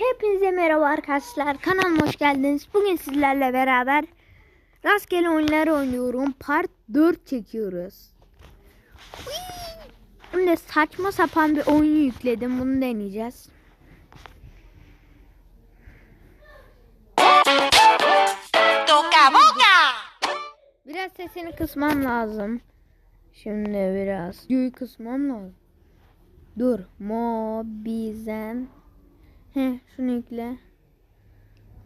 Hepinize merhaba arkadaşlar. Kanalıma hoş geldiniz. Bugün sizlerle beraber rastgele oyunlar oynuyorum. Part 4 çekiyoruz. Şimdi saçma sapan bir oyun yükledim. Bunu deneyeceğiz. Biraz sesini kısmam lazım. Şimdi biraz videoyu kısmam lazım. Dur. Mobizen. He şunu yükle.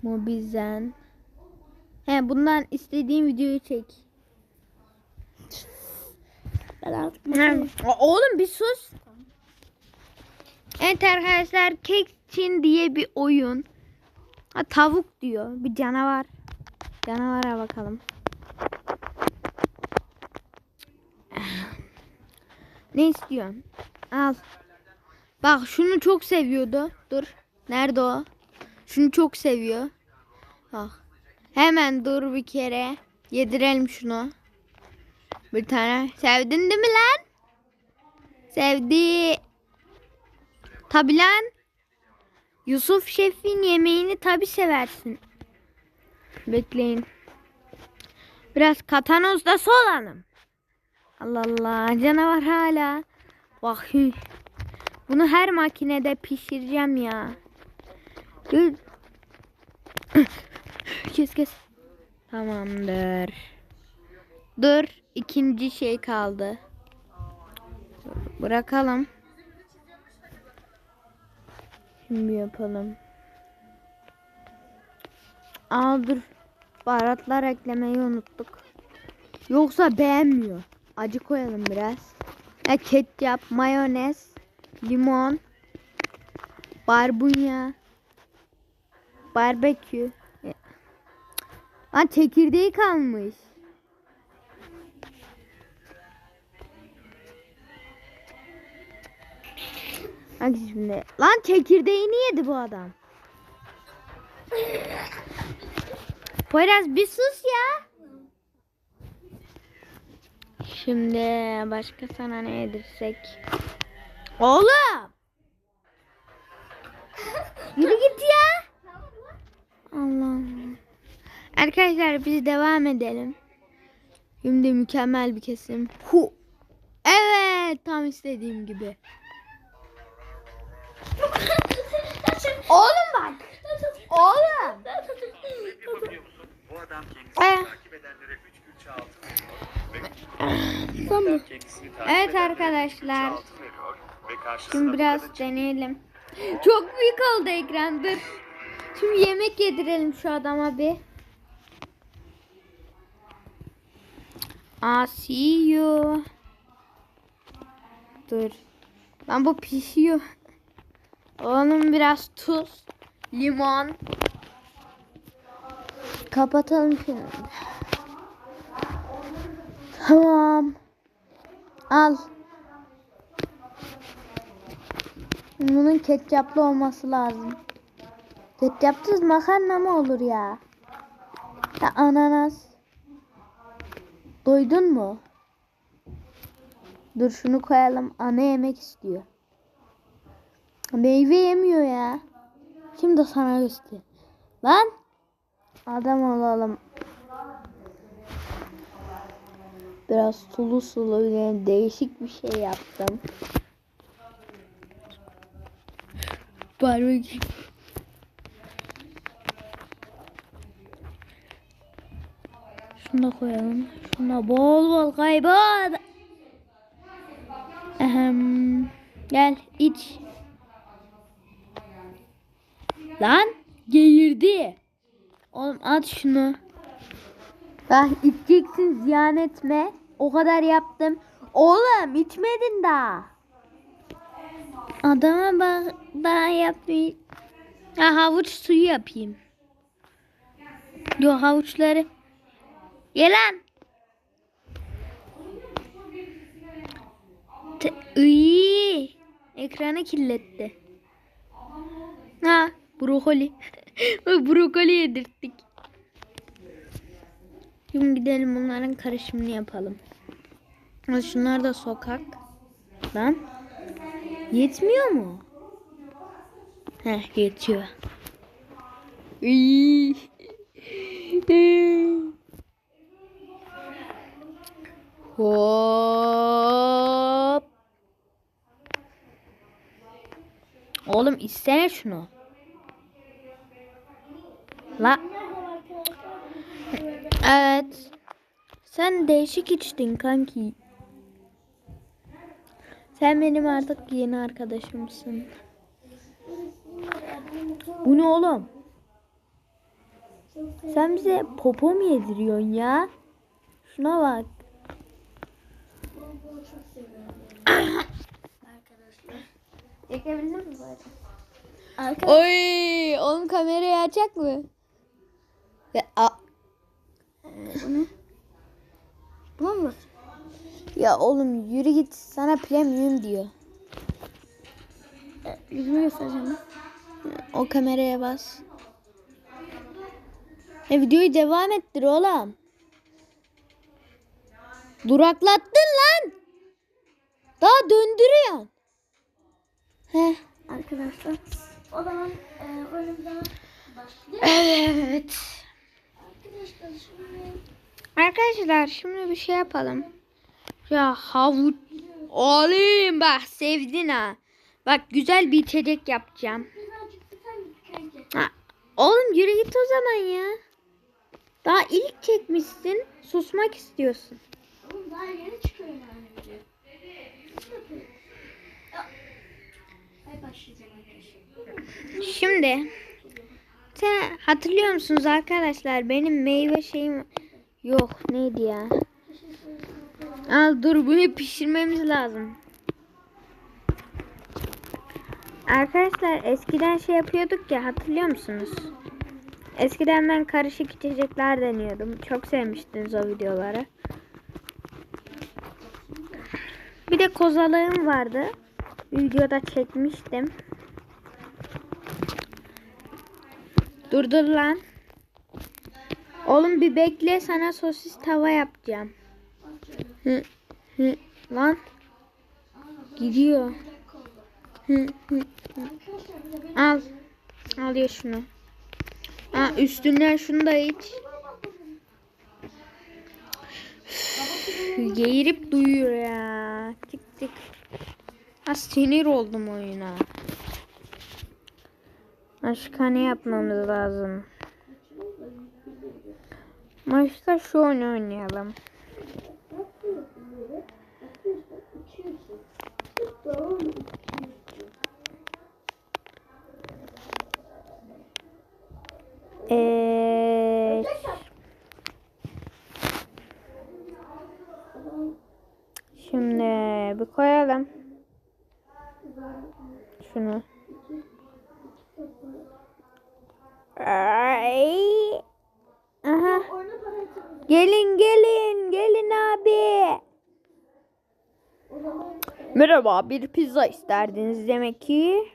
Mobizen. He bundan istediğim videoyu çek. He, Oğlum bir sus. Evet arkadaşlar Kekçin diye bir oyun. Ha, tavuk diyor. Bir canavar. Canavara bakalım. Ne istiyorsun? Al. Bak şunu çok seviyordu. Dur. Nerede o? Şunu çok seviyor. Bak. Hemen dur bir kere. Yedirelim şunu. Bir tane. Sevdin değil mi lan? Sevdi. Tabi lan. Yusuf Şef'in yemeğini tabi seversin. Bekleyin. Biraz katanozda sol hanım. Allah Allah canavar hala. Bak. Bunu her makinede pişireceğim ya. Dur. kes kes. Tamamdır. Dur. ikinci şey kaldı. Bırakalım. Şimdi yapalım. Aa dur. Baharatlar eklemeyi unuttuk. Yoksa beğenmiyor. Acı koyalım biraz. Ya ketçap, mayonez, limon, barbunya, barbekü. Lan çekirdeği kalmış. Bak şimdi. Lan çekirdeğini yedi bu adam. Poyraz bir sus ya. Şimdi başka sana ne yedirsek? Oğlum! Yürü git ya. Allah. Arkadaşlar biz devam edelim. Şimdi mükemmel bir kesim. Hu. Evet tam istediğim gibi. Oğlum bak. Oğlum. Bu adam kendisini takip edenlere 3 külçe altın Tamam. veriyor. Kendisini takip Evet arkadaşlar. Şimdi biraz deneyelim. Çok büyük oldu ekran dur. Şimdi yemek yedirelim şu adama bir. Aa see you. Dur. Lan bu pişiyor. Oğlum biraz tuz. Limon. Kapatalım şimdi. Tamam. Al. Bunun ketçaplı olması lazım. Ketçapsız makarna mı olur ya? Ya ananas. Doydun mu? Dur şunu koyalım. Ana yemek istiyor. Meyve yemiyor ya. Şimdi sana göster. Lan. Adam olalım. Biraz sulu sulu yani değişik bir şey yaptım. Barbekü. Şunu da koyalım. Şunu da bol bol kaybol. Ehem. Gel iç. Lan geğirdi. Oğlum at şunu. Bak içeceksin ziyan etme. O kadar yaptım. Oğlum içmedin daha. Adama bak daha yapayım. Ha havuç suyu yapayım. Yo havuçları. Te- Iy, ekranı kirletti. Ha brokoli. Brokoli yedirttik. Şimdi gidelim bunların karışımını yapalım. Şunlar da sokak. Lan. Yetmiyor mu? Heh geçiyor. İyi. Hop. Oğlum istene şunu. La. Evet. Sen değişik içtin kanki. Sen benim artık yeni arkadaşımsın. Bu ne oğlum? Sen bize popo mu yediriyorsun ya? Şuna bak. Çekebildin mi böyle? Oy, oğlum kamerayı açacak mı? Ya, a- Buna mı? ya oğlum yürü git sana premium diyor. Yüzümü göstereceğim. O kameraya bas. E videoyu devam ettir oğlum. Duraklattın lan. Daha döndürüyorsun. Heh. Arkadaşlar. O zaman e, oyunumuza başlayalım. Evet. Arkadaşlar şimdi Arkadaşlar şimdi bir şey yapalım. Ya havuç. Oğlum bak sevdin ha. Bak güzel bir içecek yapacağım. Ha, oğlum yürü git o zaman ya. Daha ilk çekmişsin. Susmak istiyorsun. Oğlum daha yeni çıkıyorum yani Şimdi sen hatırlıyor musunuz arkadaşlar benim meyve şeyim yok neydi ya? Al dur bunu pişirmemiz lazım. Arkadaşlar eskiden şey yapıyorduk ya hatırlıyor musunuz? Eskiden ben karışık içecekler deniyordum. Çok sevmiştiniz o videoları. Bir de kozalağım vardı. Videoda çekmiştim. Dur dur lan. Oğlum bir bekle sana sosis tava yapacağım. Hı, hı, lan. Gidiyor. Hı, hı. Al. Al ya şunu. Ha, üstünden şunu da iç. Geğirip duyuyor ya. Çık çık. Ha, sinir oldum oyuna. Başka ne yapmamız lazım? Başka şu oyunu oynayalım. Ee, şimdi bir koyalım. Şunu. Ay. Aha. Gelin gelin gelin abi. Merhaba bir pizza isterdiniz demek ki.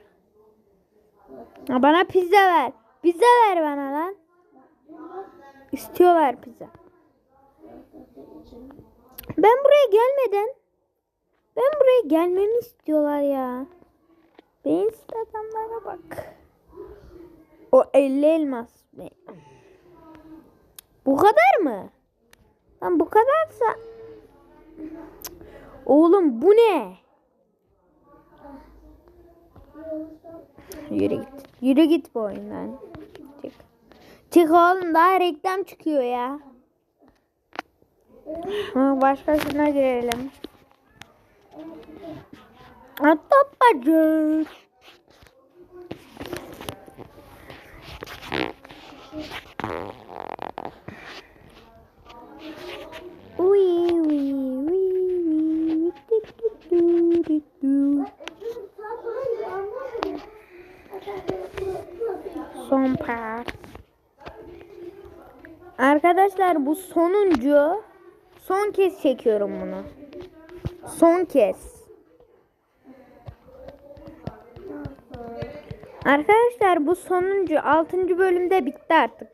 Bana pizza ver. Pizza ver bana lan. İstiyorlar pizza. Ben buraya gelmeden ben buraya gelmemi istiyorlar ya. Beyinsiz adamlara bak. O 50 elmas. be. Bu kadar mı? Lan bu kadarsa Oğlum bu ne? Yürü git. Yürü git bu oyundan. Çık. Çık oğlum daha reklam çıkıyor ya. Ha, başkasına girelim. Du. Son part. Arkadaşlar bu sonuncu. Son kez çekiyorum bunu. Son kez. Arkadaşlar bu sonuncu 6. bölümde bitti artık.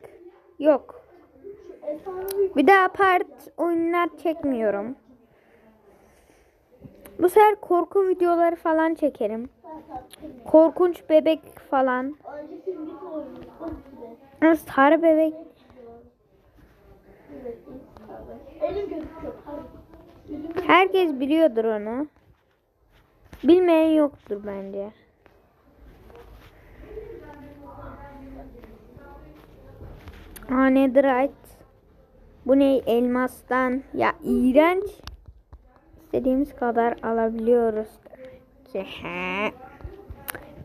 Yok. Bir daha part oyunlar çekmiyorum. Bu sefer korku videoları falan çekerim. Korkunç bebek falan. Sarı bebek. Herkes biliyordur onu. Bilmeyen yoktur bence. Netherite. Bu ne elmastan? Ya iğrenç. İstediğimiz kadar alabiliyoruz.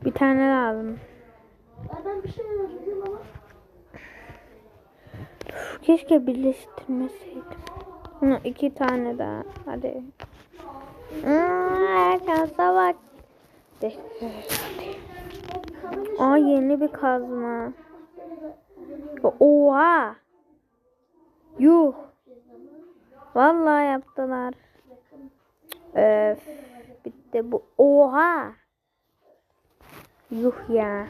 Bir tane lazım. Ben bir şey yazdım ama. Keşke birleştirmeseydim. Hı, iki tane daha. Hadi. Hmm, şansa bak. Aa yeni bir kazma. Oha. Yuh. Vallahi yaptılar. Öf. Bitti bu. Oha. Yuh ya.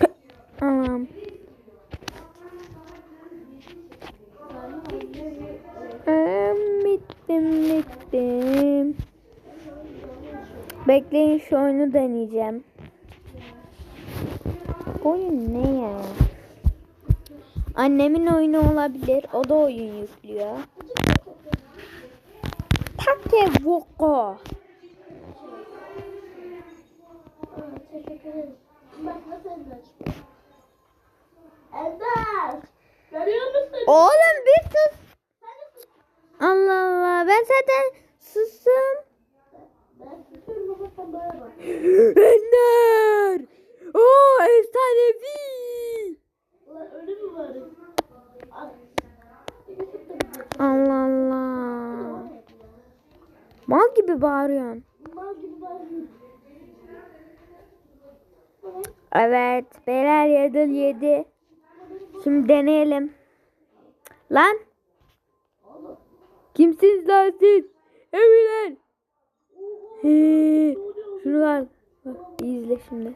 Anam. Bittim bittim. Bekleyin şu oyunu deneyeceğim. Oyun ne ya? Annemin oyunu olabilir. O da oyun yüklüyor. Görüyor musun? Oğlum bir sus. Allah Allah. Ben zaten susum. Ender. Oo efsanevi. Ulan öyle mi var? Al. Yusuf da bize Allah Allah. Mal gibi bağırıyorsun. Mal gibi bağırıyor. Evet. Beyler yedil yedi. Şimdi deneyelim. Lan. Kimsiniz lan siz? Eviler. Şunu. Bak, İzle şimdi.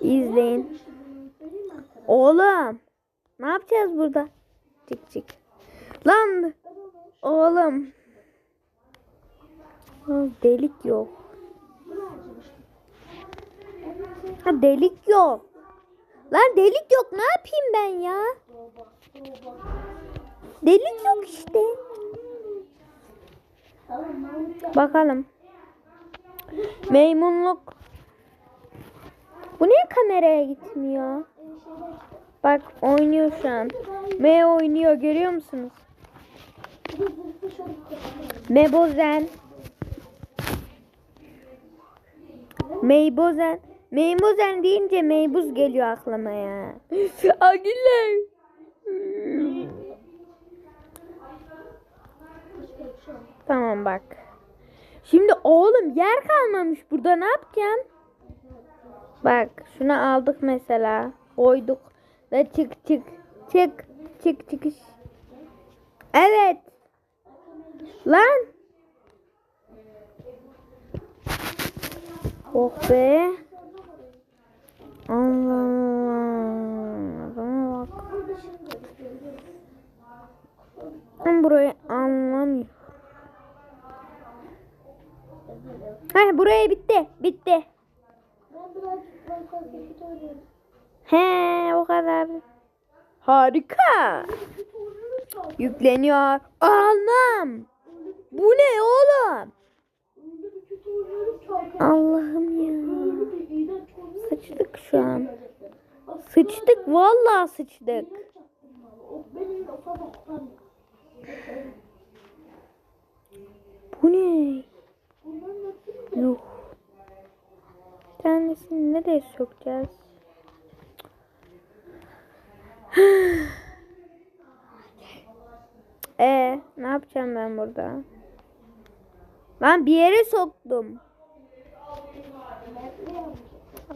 İzleyin. Oğlum. Ne yapacağız burada? Çık çık. Lan. Oğlum. Delik yok. Ha delik yok. Lan delik yok. Ne yapayım ben ya? Delik yok işte. Bakalım. Meymunluk. Bu niye kameraya gitmiyor? Bak oynuyor şu an. M oynuyor görüyor musunuz? Mebozen. Meybozen. Meybozen deyince meybuz geliyor aklıma ya. Agiller. Tamam bak. Şimdi oğlum yer kalmamış burada ne yapacağım? Bak şunu aldık mesela. Koyduk. Ve çık çık. Çık. Çık çıkış. Evet. Lan. Oh be. Allah Allah. Bana bak. Ben burayı anlamıyorum. Heh buraya bitti. Bitti. Ben birazcık ben oynuyorum. He o kadar. Harika. Yükleniyor. Anlam. Bu ne oğlum? Allah'ım ya. Sıçtık şu an. Sıçtık vallahi sıçtık. Bu ne? Bir tanesini nereye sokacağız? E ne yapacağım ben burada? Lan bir yere soktum.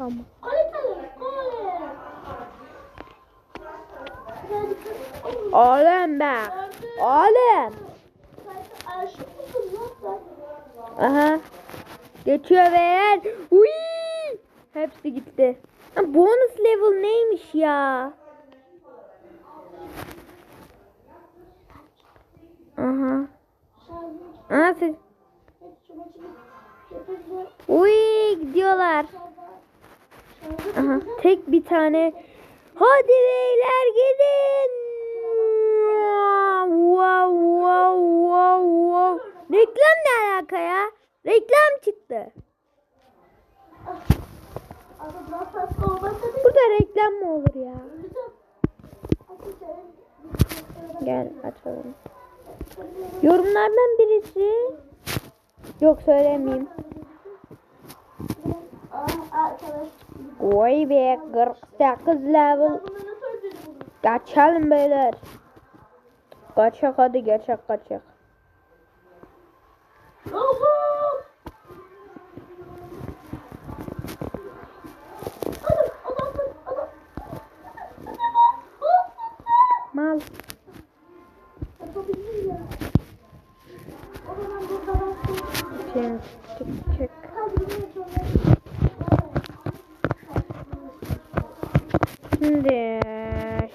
Ama. Oğlum be. Oğlum. Aha. Geçiyor beyler. Uy! Hepsi gitti. Bonus level neymiş ya? Aha, tek bir tane. Hadi beyler gidin. Wow wow wow wow. Reklam ne alaka ya? Reklam çıktı. Burada reklam mı olur ya? Gel açalım. Yorumlardan birisi yok söylemeyeyim. Vay be 48 level. Kaçalım beyler. Kaçak hadi kaçak kaçak. Şimdi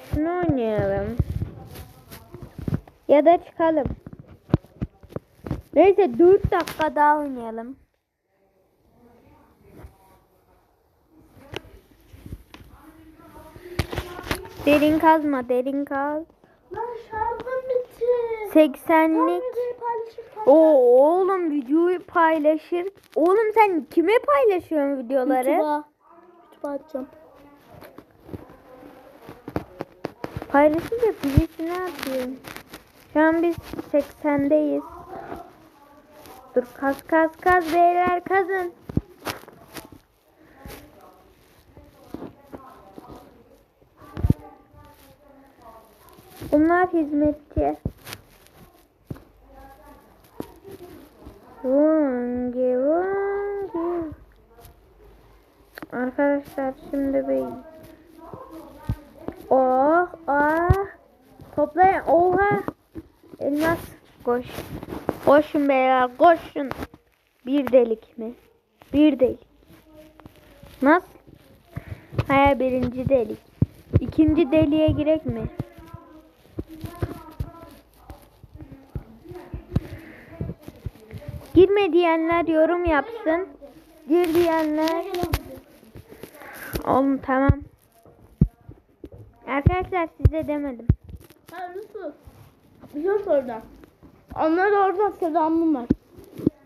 şunu oynayalım. Ya da çıkalım. Neyse 4 dakika daha oynayalım. Derin kazma, derin kaz. Lan şarjım bitti. 80'lik. Oo oğlum videoyu paylaşır. Oğlum sen kime paylaşıyorsun videoları? YouTube'a. YouTube'a atacağım. Paylaşınca birisi ne yapıyor? Şu an biz 80'deyiz. Dur kaz kaz kaz beyler kazın. Bunlar hizmetçi. Vungi vungi. Arkadaşlar şimdi bir Oh ah. Toplayın. Oha. Elmas. Koş. Koşun beyler koşun. Bir delik mi? Bir delik. Nasıl? Hayır birinci delik. İkinci deliğe girek mi? Girme diyenler yorum yapsın. Gir diyenler. Oğlum tamam. Arkadaşlar size demedim. Ha nasıl? Bir şey soracağım. Onlara oradan selamım var.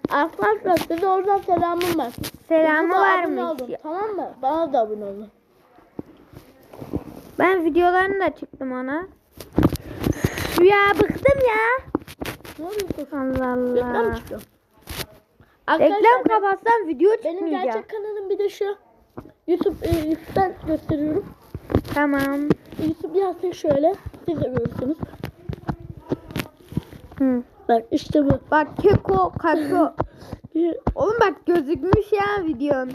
Arkadaşlar size oradan selamım var. Selamı varmış. olun, Tamam mı? Bana da abone olun. Ben videolarını da çıktım ona. Ya bıktım ya. Ne oluyorsun? Allah Reklam Allah. çıkıyor. Reklam kapatsam video benim çıkmayacak. gerçek kanalım bir de şu. YouTube, e, YouTube'dan gösteriyorum. Tamam. YouTube yazsın şöyle. Siz de görürsünüz. Hı. Bak işte bu. Bak keko kako. Oğlum bak gözükmüş ya videon.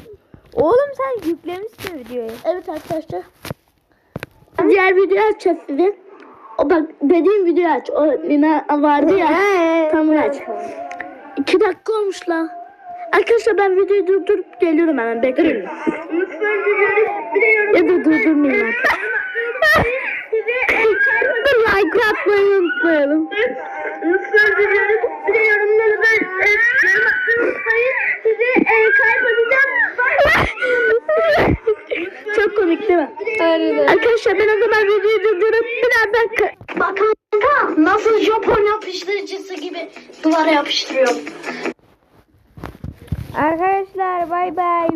Oğlum sen yüklemişsin videoyu. Evet arkadaşlar. Diğer videoyu açacağız size. O bak dediğim videoyu aç. O Lina vardı ya. Tam onu aç. İki dakika olmuş la. Arkadaşlar ben videoyu durdurup geliyorum hemen bekleyin. ya da durdurmayayım artık. Dur like atmayı unutmayalım. Lütfen videoyu bir de yorumlarınızı yorum atmayı unutmayın. Sizi kaybedeceğim. Çok komik değil mi? Arkadaşlar ben o zaman videoyu durdurup birazdan... Bak kanka nasıl Japon yapıştırıcısı gibi duvara yapıştırıyorum. Arkadaşlar bay bay.